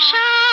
আশা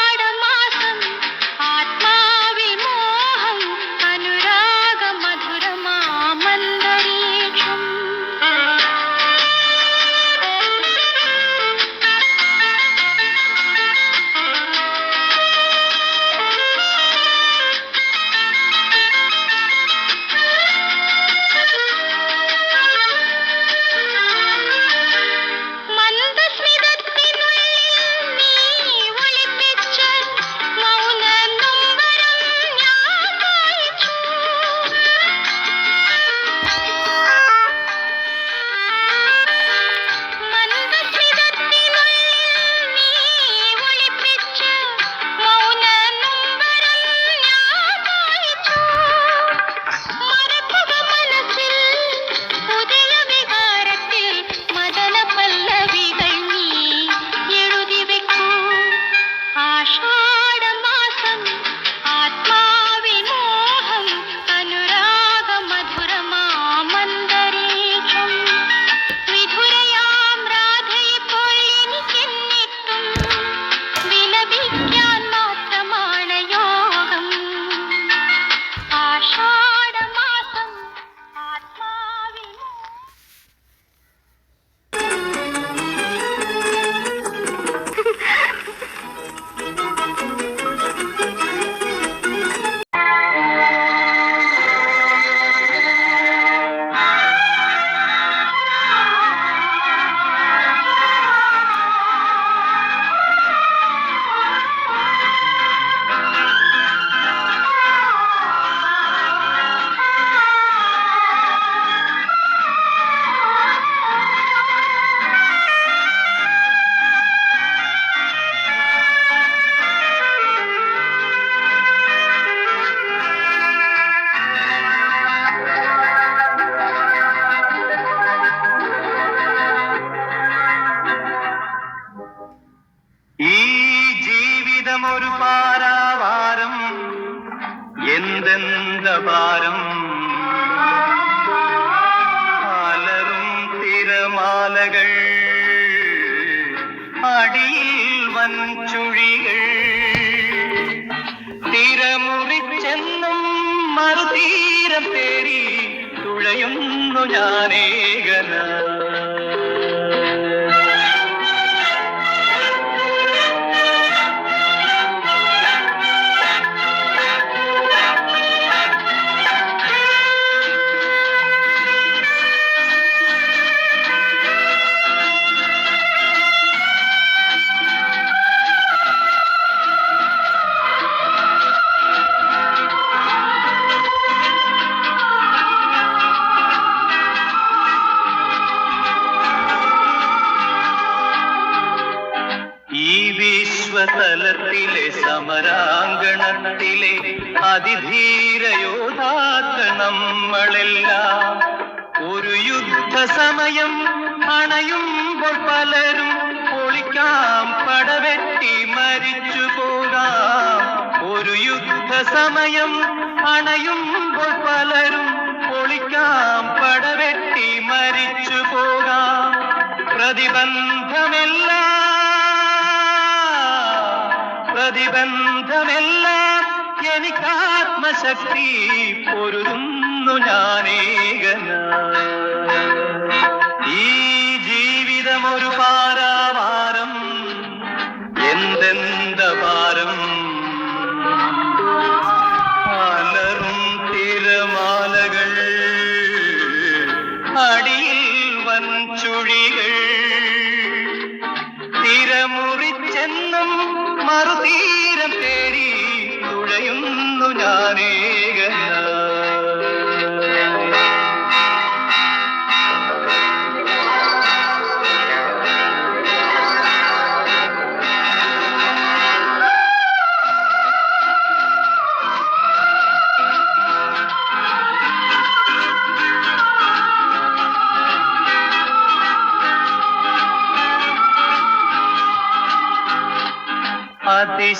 അടിയിൽ വൻചുഴികൾ. തിരമുറിച്ചെന്നും മറുതീരം തേറി തുഴയുന്നു ഞാനേകന വിശ്വതലത്തിലെ സമരാങ്കണത്തിലെ അതിധീര യോദ്ധാക്കൾ നമ്മളെല്ലാം. ഒരു യുദ്ധ സമയം അണയുമ്പോൾ പലരും പൊളിക്കാം പടവെട്ടി മരിച്ചു പോകാം. ഒരു യുദ്ധ സമയം അണയുമ്പോൾ പലരും പൊളിക്കാം പടവെട്ടി മരിച്ചു പോകാം. പ്രതിബന്ധമെല്ലാം പ്രതിബന്ധമെല്ലാം എനിക്കാത്മശക്തി പൊരുതുന്നു ഞാനേകന. ഈ ജീവിതമൊരു പാരാവാരം എന്തെന്ത മറുതീരം തേടി തുഴയുന്നു ഞാനേകന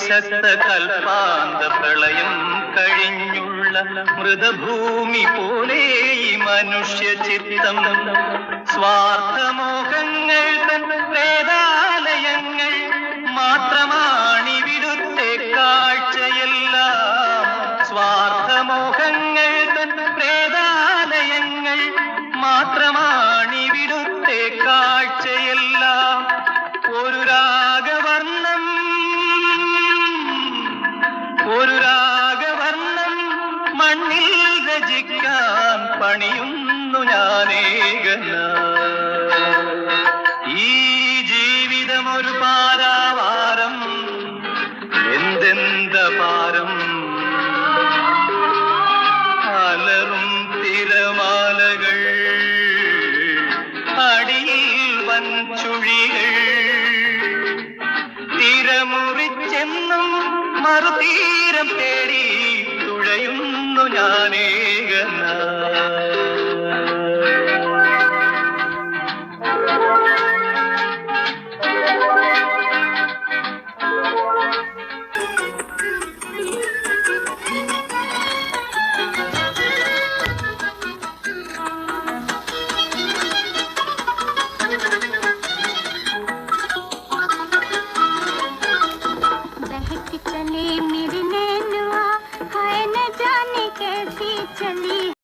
അതിശക്ത കൽപ്പാന്ത പ്രളയം കഴിഞ്ഞുള്ള മൃതഭൂമി പോലെ ഈ മനുഷ്യ ചിത്തം സ്വാർത്ഥമോഹങ്ങൾ തൻ വേദാലയങ്ങൾ മണ്ണിൽ രചിക്കാൻ പണിയുന്നു ഞാനേകന. నీ గనా